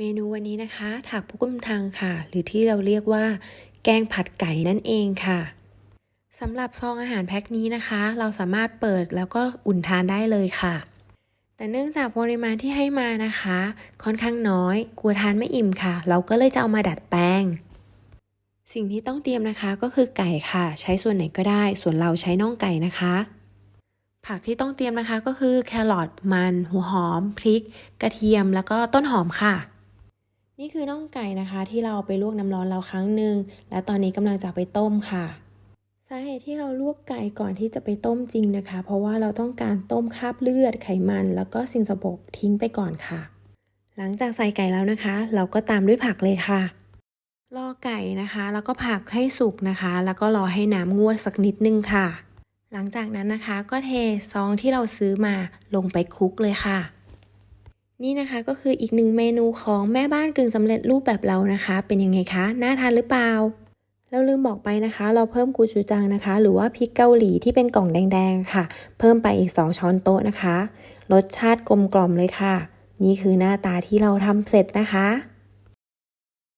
เมนูวันนี้นะคะถักพุกุ้มทังค่ะ หรือที่เราเรียกว่า แกงผัดไก่นั่นเองค่ะสำหรับซองอาหารแพ็คนี้นะคะ เราสามารถเปิดแล้วก็อุ่นทานได้เลยค่ะ แต่เนื่องจากปริมาณที่ให้มานะคะ ค่อนข้างน้อย กลัวทานไม่อิ่มค่ะ เราก็เลยจะเอามาดัดแปลง สิ่งที่ต้องเตรียมนะคะก็คือไก่ค่ะ ใช้ส่วนไหนก็ได้ ส่วนเราใช้น่องไก่นะคะ ผักที่ต้องเตรียมนะคะก็คือแครอทมัน หัวหอม พริก กระเทียมแล้วก็ต้นหอมค่ะ นี่คือน่องไก่นะคะที่เราเอาไปลวกน้ำร้อนแล้วครั้งหนึ่งและตอนนี้กำลังจะไปต้มค่ะ สาเหตุที่เราลวกไก่ก่อนที่จะไปต้มจริงนะคะ เพราะว่าเราต้องการต้มคราบเลือดไขมัน แล้วก็สิ่งสกปรกทิ้งไปก่อนค่ะ หลังจากใส่ไก่แล้วนะคะ เราก็ตามด้วยผักเลยค่ะรอไก่นะคะ แล้วก็ผักให้สุกนะคะ แล้วก็รอให้น้ำงวดสักนิดนึงค่ะ หลังจากนั้นนะคะก็เทซองที่เราซื้อมาลงไปคลุกเลยค่ะ นี่นะคะก็คืออีกหนึ่งเมนูของแม่บ้านกึ่งสำเร็จรูปแบบเรานะคะ เป็นยังไงคะน่าทานหรือเปล่าเราลืมบอกไปนะคะ เราเพิ่มกูชูจังนะคะ หรือว่าพริกเกาหลีที่เป็นกล่องแดงๆค่ะ เพิ่มไปอีก 2 ช้อนโต๊ะนะคะ รสชาติกลมกล่อมเลยค่ะ นี่คือหน้าตาที่เราทำเสร็จนะคะ